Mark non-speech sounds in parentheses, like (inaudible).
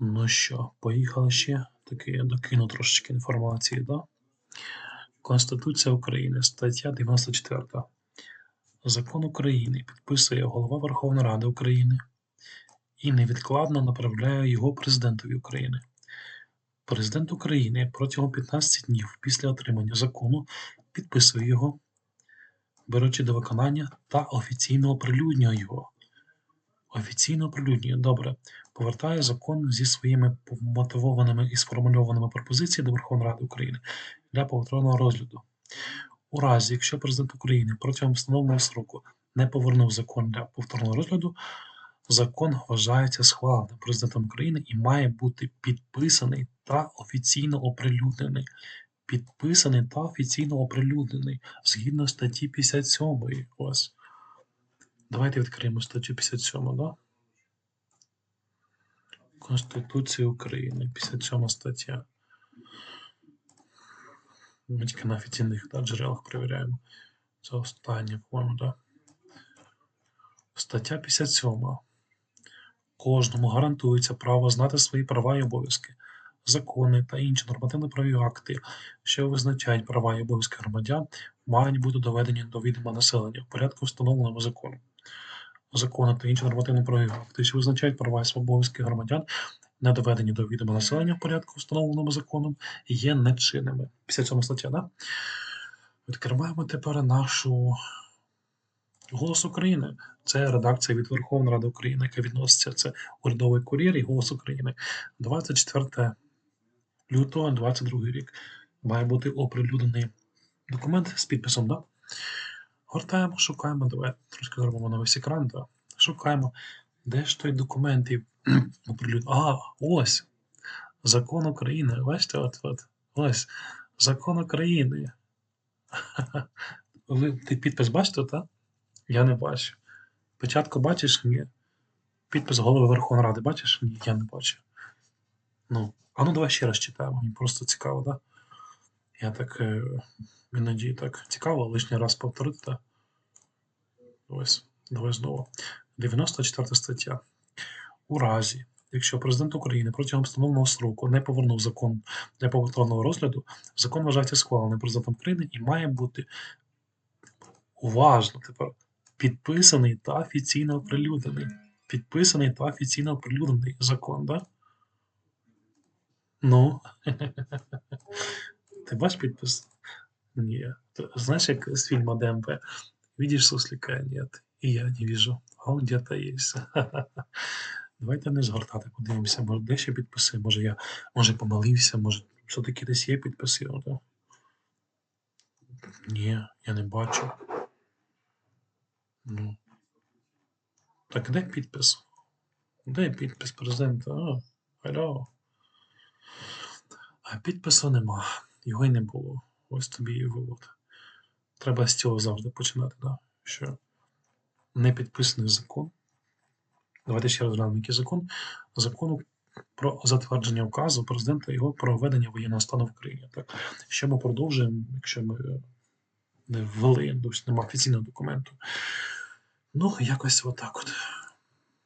Ну що, поїхали ще. Таки я докину трошечки інформації, да? Конституція України, стаття 94. Закон України підписує голова Верховної Ради України і невідкладно направляє його президентові України. Президент України протягом 15 днів після отримання закону підписує його, беручи до виконання та офіційно оприлюднює його. Офіційно оприлюднює. Добре. Повертає закон зі своїми мотивованими і сформульованими пропозиціями до Верховної Ради України для повторного розгляду. У разі, якщо президент України протягом встановленого сроку не повернув закон для повторного розгляду, закон вважається схваленим президентом України і має бути підписаний та офіційно оприлюднений. Підписаний та офіційно оприлюднений згідно статті 57. Ось. Давайте відкриємо статтю 57, да? Конституції України, 57 стаття. Ми тільки на офіційних да, джерелах перевіряємо. Це останнє, по-моєму, да? Стаття 57. Кожному гарантується право знати свої права і обов'язки, закони та інші нормативно-правові акти, що визначають права і обов'язки громадян, мають бути доведені до відома населення в порядку, встановленому законом. Закони та інші нормативно-правові акти, що визначають права і обов'язки громадян, не доведені до відома населення в порядку, встановленому законом, є нечинними. 57 стаття, да? Відкриваємо тепер нашу Голос України. Це редакція від Верховної Ради України, яка відноситься це урядовий кур'єр і Голос України. 24 лютого 22 рік. Має бути оприлюднений документ з підписом, да? Гортаємо, шукаємо. Давай трошки зробимо на весь екран. Да? Шукаємо. Де ж той документ і (clears throat) оприлюднений? А, ось. Закон України. Бачите, от, от. Ось. Закон України. (laughs) Ви ти підпис бачите, так? Я не бачу. Спочатку бачиш ні. Підпис голови Верховної Ради бачиш? Ні, я не бачу. Ну, а ну давай ще раз читаємо. Мені просто цікаво, так? Да? Я так е, іноді так цікаво, лишній раз повторити. Да? Ось, давай знову. 94 стаття. У разі, якщо президент України протягом встановленого сроку не повернув закон для повторного розгляду, закон вважається схваленим президентом України і має бути уважно тепер підписаний та офіційно оприлюднений. Підписаний та офіційно оприлюднений закон, да? Ну. (laughs) Ти бачиш підпис? Ні. Ты знаешь, как с фильма ДМП? Видишь суслика? Нет. І я не вижу. А он где-то есть. (laughs) Давайте не згортати, подивимося, може де ще підписи, може я може помилився, може все-таки десь є підписи. Да? Ні, я не бачу. Ну. Так де підпис? Де підпис президента? А, алло. Підпису нема. Його й не було. Ось тобі і вивод. Треба з цього завжди починати, да? що не підписаний закон. Давайте ще раз глянемо, який закон. Закону про затвердження указу президента його про введення воєнного стану в Україні. Так? Що ми продовжуємо, якщо ми не ввели, тобто немає офіційного документу. Ну, якось отак от.